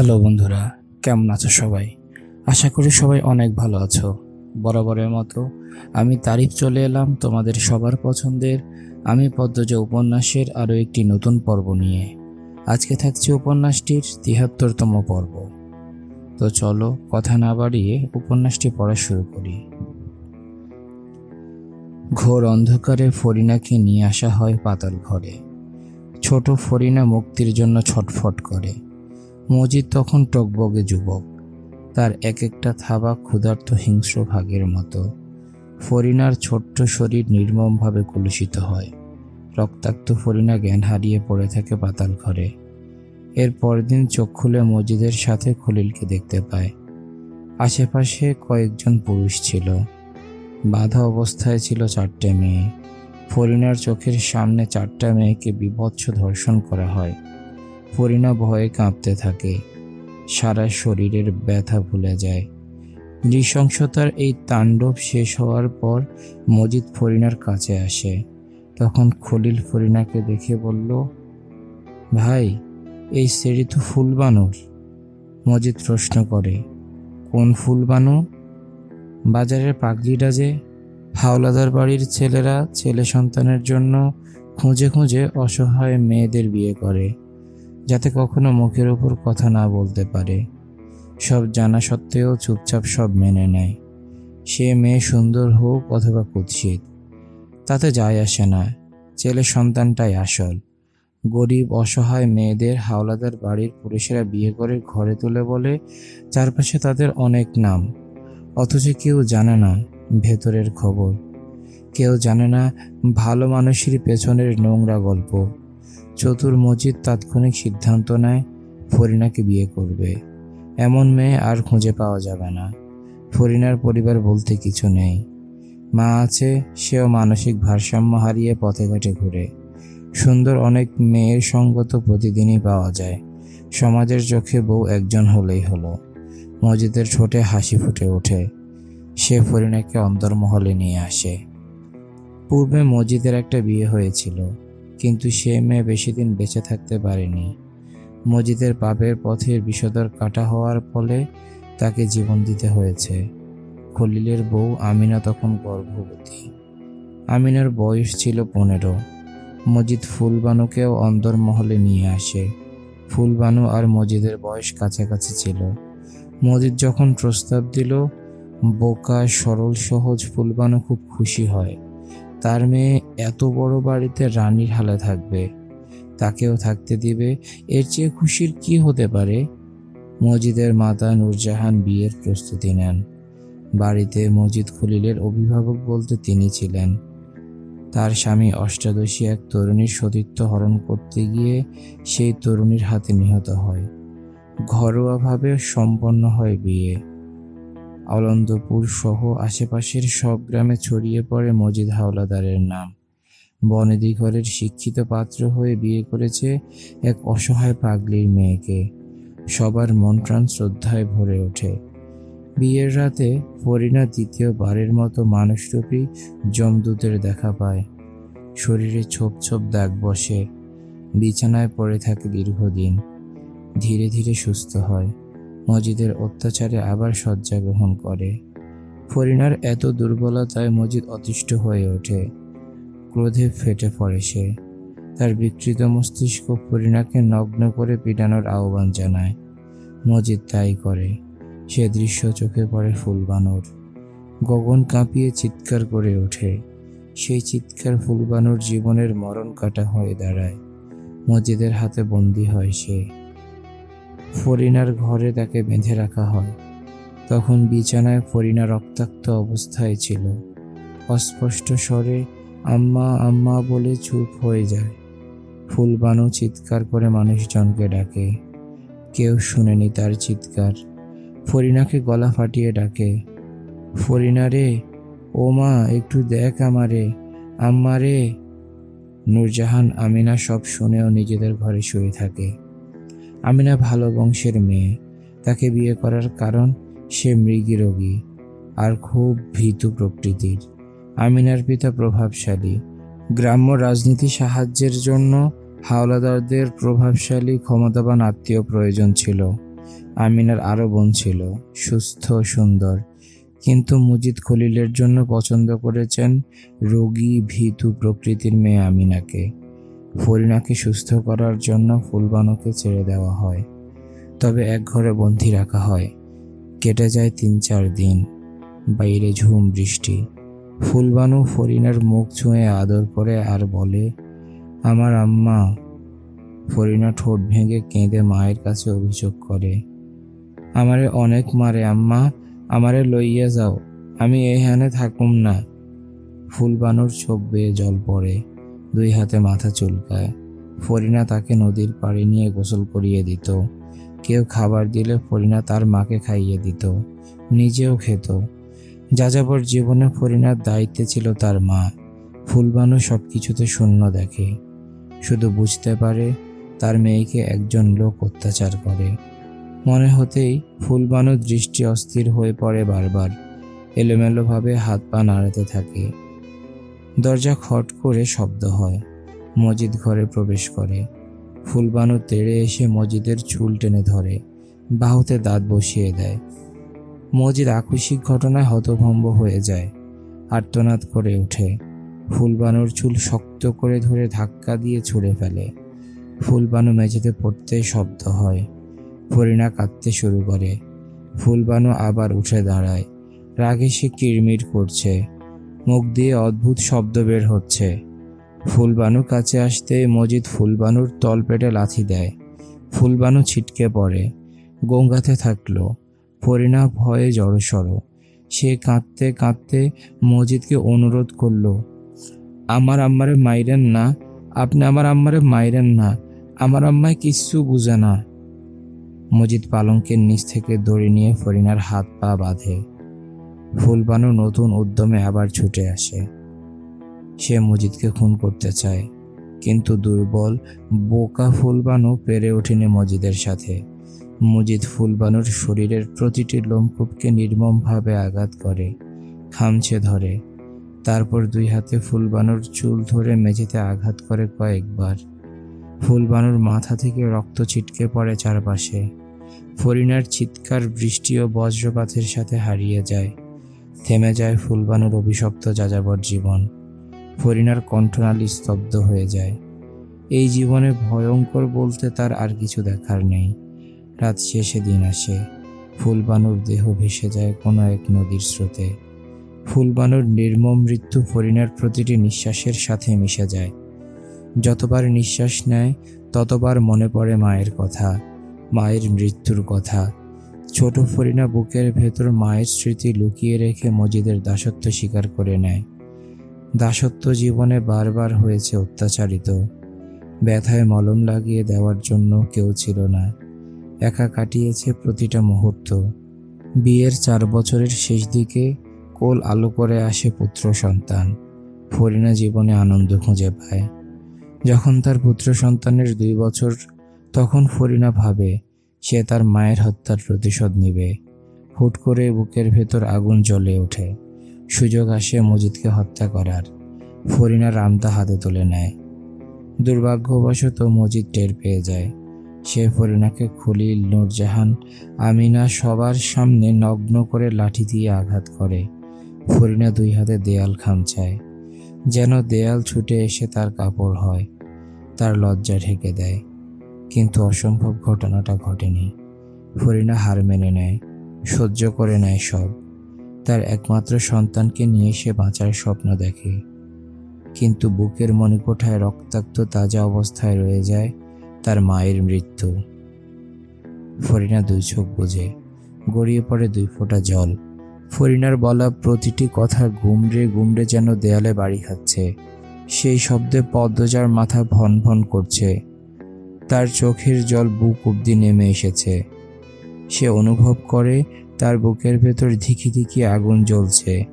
Hello বন্ধুরা, কেমন আছো সবাই? আশা করি সবাই অনেক ভালো আছো। বরাবরের মতো আমি তারিফ চলে এলাম তোমাদের সবার পছন্দের আমি পদ্মজ উপন্যাসের আরও একটি নতুন পর্ব নিয়ে। আজকে থাকছে উপন্যাসটির তিহাত্তরতম পর্ব। তো চলো কথা না বাড়িয়ে উপন্যাসটি পড়া শুরু করি। ঘোর অন্ধকারে ফরিনাকে নিয়ে আসা হয় পাতাল ঘরে। ছোট ফরিনা মুক্তির জন্য ছটফট করে। মজিদ তখন টকবগে যুবক। তার এক একটা থাবা ক্ষুধার্ত হিংস্র ভাগের মতো। ফরিনার ছোট্ট শরীর নির্মমভাবে কলুষিত হয়। রক্তাক্ত ফরিনা জ্ঞান হারিয়ে পড়ে থাকে পাতাল ঘরে। এর পরদিন চোখ খুলে মজিদের সাথে খলিলকে দেখতে পায়। আশেপাশে কয়েকজন পুরুষ ছিল। বাধা অবস্থায় ছিল চারটে মেয়ে। ফরিনার চোখের সামনে চারটা মেয়েকে বিভৎস ধর্ষণ করা হয়। ফরিনা ভয়ে কাঁপতে থাকে। সারা শরীরের ব্যথা ভুলে যায়। নৃশংসতার এই তাণ্ডব শেষ হওয়ার পর মজিদ ফরিনার কাছে আসে। তখন খলিল ফরিনাকে দেখে বলল, ভাই, এই সেরি তো ফুলবানুর। মজিদ প্রশ্ন করে, কোন ফুলবানু? বাজারের পাগলিটা যে হাওলাদার বাড়ির ছেলেরা ছেলে সন্তানের জন্য খুঁজে খুঁজে অসহায় মেয়েদের বিয়ে করে। যাতে কখনো মুখের উপর কথা না বলতে পারে। সব জানা সত্ত্বেও চুপচাপ সব মেনে নেয়। সে মেয়ে সুন্দর হোক অথবা কুৎসিত, তাতে যায় আসে না। ছেলে সন্তানটাই আসল। গরিব, অসহায় মেয়েদের হাওলাদার বাড়ির পুরুষেরা বিয়ে করে ঘরে তুলে বলে, চারপাশে তাদের অনেক নাম। অথচ কেউ জানে না ভেতরের খবর। কেউ জানে না ভালো মানুষের পেছনের নোংরা গল্প। চতুর মজিদ তাৎক্ষণিক সিদ্ধান্ত নেয়, ফরিনাকে বিয়ে করবে। এমন মেয়ে আর খুঁজে পাওয়া যাবে না। ফরিনার পরিবার বলতে কিছু নেই। মা আছে, সেও মানসিক ভারসাম্য হারিয়ে পথে ঘাটে ঘুরে। সুন্দর অনেক মেয়ের সঙ্গ তো প্রতিদিনই পাওয়া যায়। সমাজের চোখে বউ একজন হলেই হলো। মজিদের ঠোঁটে হাসি ফুটে ওঠে। সে ফরিনাকে অন্তর্মহলে নিয়ে আসে। পূর্বে মজিদের একটা বিয়ে হয়েছিল। কিন্তু সে মেয়ে বেশি দিন বেঁচে থাকতে পারেনি। মজিদের পাপের পথের বিষদর কাটা হওয়ার ফলে তাকে জীবন দিতে হয়েছে। খলিলের বউ আমিনা তখন গর্ভবতী। আমিনার বয়স ছিল পনেরো। মজিদ ফুলবানুকেও অন্দরমহলে নিয়ে আসে। ফুলবানু আর মজিদের বয়স কাছাকাছি ছিল। মজিদ যখন প্রস্তাব দিল, বোকা, সরল, সহজ ফুলবানু খুব খুশি হয়। তার মেয়ে এত বড় বাড়িতে রানীর হালে থাকবে, তাকেও থাকতে দিবে, এর চেয়ে খুশির কি হতে পারে? মজিদের মাতা নূরজাহান বিয়ের প্রস্তুতি নেন। বাড়িতে মজিদ খলিলের অভিভাবক বলতে তিনি ছিলেন। তার স্বামী অষ্টাদশী এক তরুণীর সতীত্ব হরণ করতে গিয়ে সেই তরুণীর হাতে নিহত হয়। ঘরোয়াভাবে সম্পন্ন হয় বিয়ে। অলন্দপুর সহ আশেপাশের সব গ্রামে ছড়িয়ে পড়ে মজিদ হাওলাদারের নাম। বনেদিঘরের শিক্ষিত পাত্র হয়ে বিয়ে করেছে এক অসহায় পাগলির মেয়েকে। সবার মন প্রাণ শ্রদ্ধায় ভরে ওঠে। বিয়ের রাতে ফরিনা দ্বিতীয়বারের মতো মানুষরূপী জমদূতের দেখা পায়। শরীরে ছোপ ছোপ দাগ বসে। বিছানায় পড়ে থাকে দীর্ঘদিন। ধীরে ধীরে সুস্থ হয়। মজিদের অত্যাচারে আবার শয্যা গ্রহণ করে। ফরিনার এত দুর্বলতায় মজিদ অতিষ্ঠ হয়ে ওঠে। ক্রোধে ফেটে পড়ে সে। তার বিকৃত মস্তিষ্ক ফরিনাকে নগ্ন করে পিটানোর আহ্বান জানায়। মজিদ তাই করে। সে দৃশ্য চোখে পড়ে ফুলবানুর গগন কাঁপিয়ে চিৎকার করে ওঠে। সেই চিৎকার ফুলবানুর জীবনের মরণ কাটা হয়ে দাঁড়ায়। মজিদের হাতে বন্দি হয় সে। ফরিনার ঘরে তাকে বেঁধে রাখা হয়। তখন বিছানায় ফরিনা রক্তাক্ত অবস্থায় ছিল। অস্পষ্ট স্বরে, আম্মা আম্মা বলে চুপ হয়ে যায়। ফুলবানু চিৎকার করে মানুষজনকে ডাকে। কেউ শুনেনি তার চিৎকার। ফরিনাকে গলা ফাটিয়ে ডাকে। ফরিনা রে, ও মা, একটু দেখ আমারে। আম্মারে নূরজাহান, আমিনা সব শুনেও নিজেদের ঘরে শুয়ে থাকে। আমিনা ভালো বংশের মেয়ে। তাকে বিয়ে করার কারণ সে মৃগী রোগী আর খুব ভীতু প্রকৃতির। আমিনার পিতা প্রভাবশালী। গ্রাম্য রাজনীতি সাহায্যের জন্য হাওলাদারদের প্রভাবশালী, ক্ষমতাবান আত্মীয় প্রয়োজন ছিল। আমিনার আরও বোন ছিল, সুস্থ, সুন্দর। কিন্তু মুজিদ খলিলের জন্য পছন্দ করেছেন রোগী, ভীতু প্রকৃতির মেয়ে আমিনাকে। ফরিনাকে সুস্থ করার জন্য ফুলবানুকে ছেড়ে দেওয়া হয়। তবে এক ঘরে বন্দি রাখা হয়। কেটে যায় তিন চার দিন। বাইরে ঝুম বৃষ্টি। ফুলবানু ফরিনার মুখ ছুঁয়ে আদর করে আর বলে, আমার আম্মা। ফরিনা ঠোঁট ভেঙে কেঁদে মায়ের কাছে অভিযোগ করে, আমারে অনেক মারে আম্মা, আমারে লইয়া যাও। আমি এখানে থাকুম না। ফুলবানুর চোখ বেয়ে জল পড়ে। দুই হাতে মাথা চুলকায়। ফরিনা তাকে নদীর পাড়ে নিয়ে গোসল করিয়ে দিত। কেউ খাবার দিলে ফরিনা তার মাকে খাইয়ে দিত। নিজেও খেত। যাযাবর জীবনে ফরিনার দায়িত্বে ছিল তার মা। ফুলবানু সব কিছুতে শূন্য দেখে। শুধু বুঝতে পারে তার মেয়েকে একজন লোক অত্যাচার করে। মনে হতেই ফুলবানু দৃষ্টি অস্থির হয়ে পড়ে বারবার। এলোমেলোভাবে হাত পা নাড়াতে থাকে। দরজা খট করে শব্দ হয়। মজিদ ঘরে প্রবেশ করে। ফুলবানু তেড়ে এসে মজিদের চুল টেনে ধরে। বাহুতে দাঁত বসিয়ে দেয়। মজিদ আকস্মিক ঘটনায় হতভম্ব হয়ে যায়। আর্তনাদ করে ওঠে। ফুলবানুর চুল শক্ত করে ধরে ধাক্কা দিয়ে ছুঁড়ে ফেলে। ফুলবানু মেঝেতে পড়তে শব্দ হয়। ফরিনা কাঁদতে শুরু করে। ফুলবানু আবার উঠে দাঁড়ায়। রাগে সে কিরমির করছে। মুখ দিয়ে অদ্ভুত শব্দ বের হচ্ছে। ফুলবানু কাছে আসতে মজিদ ফুলবানুর তলপেটে লাথি দেয়। ফুলবানু ছিটকে পড়ে, গঙ্গাতে থাকল। ফরিনা ভয়ে জড়সড়। সে কাঁদতে কাঁদতে মজিদকে অনুরোধ করল, আমার আম্মারে মাইরেন না, আপনি আমার আম্মারে মাইরেন না, আমার আম্মায় কিচ্ছু বুঝে না। মজিদ পালঙ্কের নিচ থেকে দড়ি নিয়ে ফরিনার হাত পা বাঁধে। ফুলবানু নতুন উদ্যমে আবার ছুটে আসে। সে মজিদকে খুন করতে চায়, কিন্তু দুর্বল, বোকা ফুলবানু পেরে ওঠেনি মজিদের সাথে। মজিদ ফুলবানুর শরীরের প্রতিটি লোমকূপকে নির্মমভাবে আঘাত করে, খামছে ধরে। তারপর দুই হাতে ফুলবানুর চুল ধরে মেঝেতে আঘাত করে কয়েকবার। ফুলবানুর মাথা থেকে রক্ত ছিটকে পড়ে চারপাশে। ফরিনার চিৎকার বৃষ্টি ও বজ্রপাতের সাথে হারিয়ে যায়। থেমে যায় ফুলবানুর অভিশপ্ত যাযাবর জীবন। ফরিনার কণ্ঠনালী স্তব্ধ হয়ে যায়। এই জীবনে ভয়ঙ্কর বলতে তার আর কিছু দেখার নেই। রাত শেষে দিন আসে। ফুলবানুর দেহ ভেসে যায় কোনো এক নদীর স্রোতে। ফুলবানুর নির্মম মৃত্যু ফরিনার প্রতিটি নিঃশ্বাসের সাথে মিশে যায়। যতবার নিঃশ্বাস নেয়, ততবার মনে পড়ে মায়ের কথা, মায়ের মৃত্যুর কথা। ছোট ফরিনা বুকের ভেতর মায়ের স্মৃতি লুকিয়ে রেখে মজিদের দাসত্ব স্বীকার করে নেয়। দাসত্ব জীবনে বারবার হয়েছে অত্যাচারিত। ব্যথায় মলম লাগিয়ে দেওয়ার জন্য কেউ ছিল না। একা কাটিয়েছে প্রতিটা মুহূর্ত। বিয়ের চার বছরের শেষ দিকে কোল আলো করে আসে পুত্র সন্তান। ফরিনা জীবনে আনন্দ খুঁজে পায়। যখন তার পুত্র সন্তানের দুই বছর, তখন ফরিনা ভাবে সে তার মায়ের হত্যার প্রতিশোধ নিবে। হুট করে বুকের ভেতর আগুন জ্বলে ওঠে। সুযোগ আসে মজিদকে হত্যা করার। ফরিনা রামদা হাতে তুলে নেয়। দুর্ভাগ্যবশত মজিদ টের পেয়ে যায়। সে ফরিনাকে খলিল, নূরজাহান, আমিনা সবার সামনে নগ্ন করে লাঠি দিয়ে আঘাত করে। ফরিনা দুই হাতে দেয়াল খামচায় যেন দেয়াল ছুটে এসে তার কাপড় হয়। তার লজ্জা ঢেকে দেয়। কিন্তু অসম্ভব ঘটনাটা ঘটেনি। ফরিনা হার মেনে নেয়, সহ্য করে নেয় সব। তার একমাত্র সন্তানকে নিয়ে সে বাঁচার স্বপ্ন দেখে। কিন্তু বুকের মণিকোঠায় রক্তাক্ত তাজা অবস্থায় রয়ে যায় তার মায়ের মৃত্যু। ফরিনা দুই চোখ বুঝে গড়িয়ে পড়ে দুই ফোঁটা জল। ফরিনার বলা প্রতিটি কথা গুমড়ে গুমড়ে যেন দেয়ালে বাড়ি খাচ্ছে। সেই শব্দে পদ্মজার মাথা ভন ভন করছে। তার চোখের জল বুক অব্দি নেমে এসেছে। সে অনুভব করে তার বুকের ভেতর ধিকি ধিকি আগুন জ্বলছে।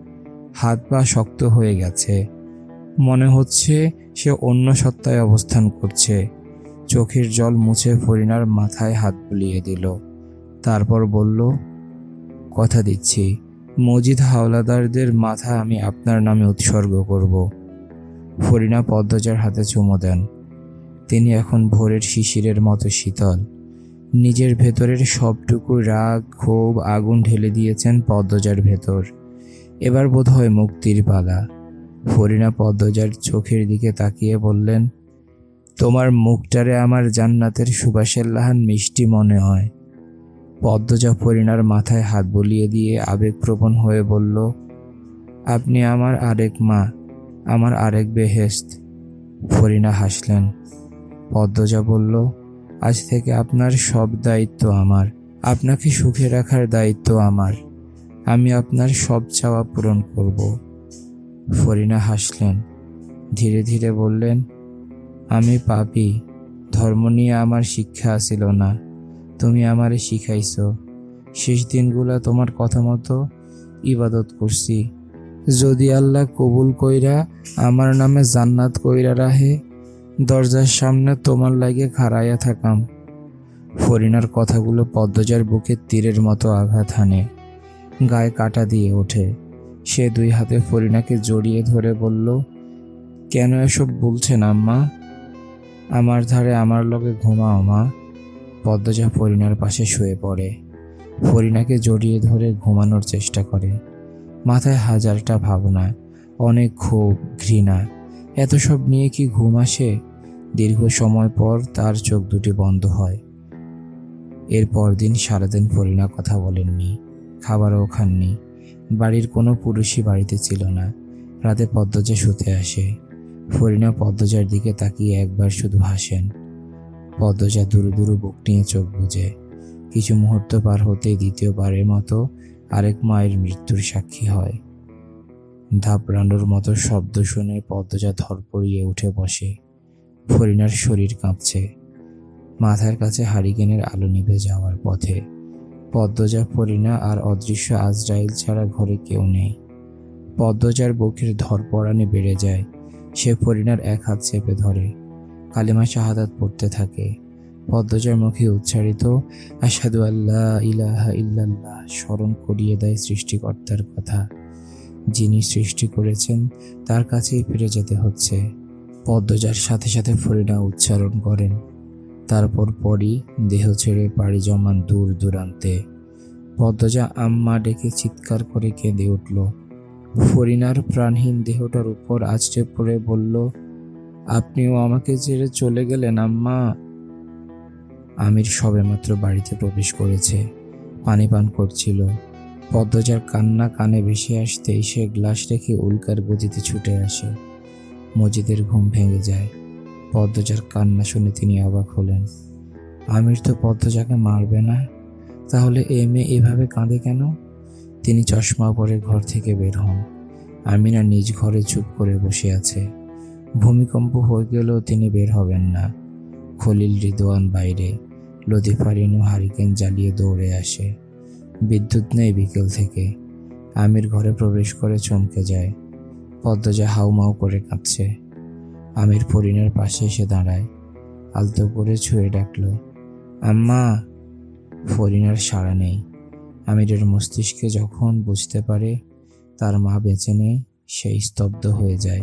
হাত পা শক্ত হয়ে গেছে। মনে হচ্ছে সে অন্য সত্তায় অবস্থান করছে। চোখের জল মুছে ফরিনার মাথায় হাত বুলিয়ে দিল। তারপর বলল, কথা দিচ্ছি। মজিদ হাওলাদারদের মাথা আমি আপনার নামে উৎসর্গ করব। ফরিনা পদ্মজার হাতে চুমো দেন। তিনি এখন ভোরের শিশিরের মতো শীতল। নিজের ভেতরের সবটুকু রাগ, ক্ষোভ, আগুন ঢেলে দিয়েছেন পদ্মজার ভেতর। এবার বোধ হয় মুক্তির পালা। ফরিনা পদ্মজার চোখের দিকে তাকিয়ে বললেন, তোমার মুখটারে আমার জান্নাতের সুবাসের লাহান মিষ্টি মনে হয়। পদ্মজা ফরিনার মাথায় হাত বলিয়ে দিয়ে আবেগপ্রবণ হয়ে বলল, আপনি আমার আরেক মা, আমার আরেক বেহেস্ত ফরিনা হাসলেন পদ্মজা বলল, আজ থেকে আপনার সব দায়িত্ব আমার। আপনাকে সুখে রাখার দায়িত্ব আমার। আমি আপনার সব চাওয়া পূরণ করব। ফরিনা হাসলেন, ধীরে ধীরে বললেন, আমি পাপি। ধর্ম নিয়ে আমার শিক্ষা ছিল না। তুমি আমারে শিখাইছো। শেষ দিনগুলা তোমার কথা মতো ইবাদত করছি। যদি আল্লাহ কবুল কইরা আমার নামে জান্নাত কইরা রাহে দরজার সামনে তোমার লাগে খাড়াইয়া থাকাম। ফরিনার কথাগুলো পদ্মজার বুকে তীরের মতো আঘাত হানে। গায়ে কাটা দিয়ে ওঠে। সে দুই হাতে ফরিনাকে জড়িয়ে ধরে বলল, কেন এসব বলছেন আম্মা? আমার ধারে আমার লগে ঘুমাও মা। পদ্মজা ফরিনার পাশে শুয়ে পড়ে। ফরিনাকে জড়িয়ে ধরে ঘুমানোর চেষ্টা করে। মাথায় হাজারটা ভাবনা, অনেক ক্ষোভ, ঘৃণা। এত সব নিয়ে কি ঘুম আসে? দীর্ঘ সময় পর তার চোখ দুটি বন্ধ হয়। এর পরদিন সারাদিন ফরিনা কথা বলেননি, খাবারও খাননি। বাড়ির কোনো পুরুষই বাড়িতে ছিল না। রাতে পদ্মজা শুতে আসে। ফরিনা পদ্মজার দিকে তাকিয়ে একবার শুধু হাসেন। পদ্মজা দুরু দুরু বুক নিয়ে চোখ বুঝে কিছু মুহূর্ত পার হতেই দ্বিতীয়বারের মতো আরেক মায়ের মৃত্যুর সাক্ষী হয়। ধাপড়ানোর মতো শব্দ শুনে পদ্মজা ধরপড়িয়ে উঠে বসে। ফরিনার শরীর কাঁপছে। মাথার কাছে হারিকেনের আলো নিভে যাওয়ার পথে। পদ্মজা, ফরিনা আর অদৃশ্য আজরাইল ছাড়া ঘরে কেউ নেই। পদ্মজার বুকের ধরপড়ানি বেড়ে যায়। সে ফরিনার এক হাত চেপে ধরে। কালিমা শাহাদাত পড়তে থাকে। পদ্মজার মুখে উচ্চারিত আসাদু আল্লাহ ইলাহা ইল্লাল্লাহ স্মরণ করিয়ে দেয় সৃষ্টিকর্তার কথা। যিনি সৃষ্টি করেছেন, তার কাছেই ফিরে যেতে হচ্ছে। পদ্মজার সাথে সাথে ফরিনা উচ্চারণ করেন, তারপর পরই দেহ ছেড়ে পাড়ি জমান দূর দূরান্তে। পদ্মজা আম্মা ডেকে চিৎকার করে কেঁদে উঠল। ফরিনার প্রাণহীন দেহটার উপর আছড়ে পড়ে বলল, আপনিও আমাকে ছেড়ে চলে গেলেন আম্মা? আমির সবেমাত্র বাড়িতে প্রবেশ করেছে, পানি পান করছিল। পদ্মজার কান্না কানে ভেসে আসতেই সে গ্লাস রেখে উল্কার গতিতে ছুটে আসে। মজিদের ঘুম ভেঙে যায়। পদ্মজার কান্না শুনে তিনি অবাক হলেন। আমির তো পদ্মজাকে মারবে না। তাহলে এ মেয়ে এভাবে কাঁদে কেন? তিনি চশমা পরে ঘর থেকে বের হন। আমিনা নিজ ঘরে চুপ করে বসে আছে। ভূমিকম্প হয়ে গেলেও তিনি বের হবেন না। খলিল রিদোয়ান বাইরে। লতিফারিনু হারিকেন জ্বালিয়ে দৌড়ে আসে। বিদ্যুৎ নেই বিকেল থেকে। আমির ঘরে প্রবেশ করে চমকে যায়। পদ্মজা হাউমাউ করে কাঁদছে। আমির ফরিনের পাশে এসে দাঁড়ায়। আলতো করে ছুঁয়ে ডাকলো, আম্মা! ফরিনার সাড়া নেই। আমিরের মস্তিষ্কে যখন বুঝতে পারে, তার মা বেঁচে নেই, সে স্তব্ধ হয়ে যায়।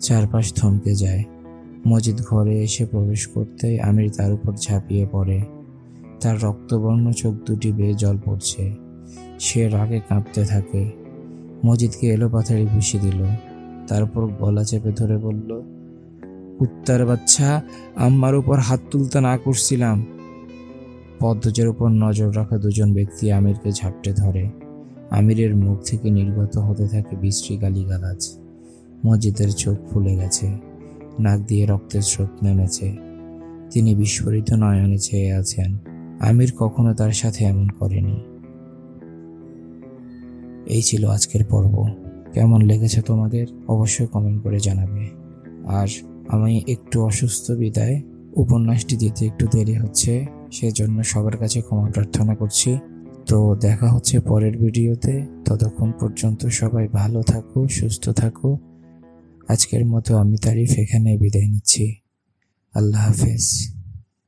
চারপাশ থমকে যায়। মজিদ ঘরে এসে প্রবেশ করতেই আমির তার উপর ঝাঁপিয়ে পড়ে। তার রক্তবর্ণ চোখ দুটি বেয়ে জল পড়ছে। সে রাগে কাঁপতে থাকে। মজিদকে এলো পাথারি ঘুষি দিল তারপর গলা চেপে ধরে বলল কুত্তার বাচ্চা, আম্মার উপর হাত তুলতে না করছিলাম। পদ্মজের উপর নজর রাখা দুজন ব্যক্তি আমিরকে ঝাপটে ধরে। আমিরের মুখ থেকে নির্গত হতে থাকে বিশ্রী গালিগালাজ। মসজিদের চোখ ফুলে গেছে। নাক দিয়ে রক্তের স্রোত নেমেছে। তিনি বিস্ফোরিত নয়নে চেয়ে আছেন। আমির কখনো তার সাথে এমন করেনি। এই ছিল আজকের পর্ব। কেমন লেগেছে তোমাদের অবশ্যই কমেন্ট করে জানাবে। আর আমি একটু অসুস্থ বিদায়। উপন্যাসটি দিতে একটু দেরি হচ্ছে, সেজন্য সবার কাছে ক্ষমা প্রার্থনা করছি। তো দেখা হচ্ছে পরের ভিডিওতে। ততক্ষণ পর্যন্ত সবাই ভালো থাকো, সুস্থ থাকো। আজকের মতো আমি তারিফ এখানে বিদায় নিচ্ছি। আল্লাহ হাফেজ।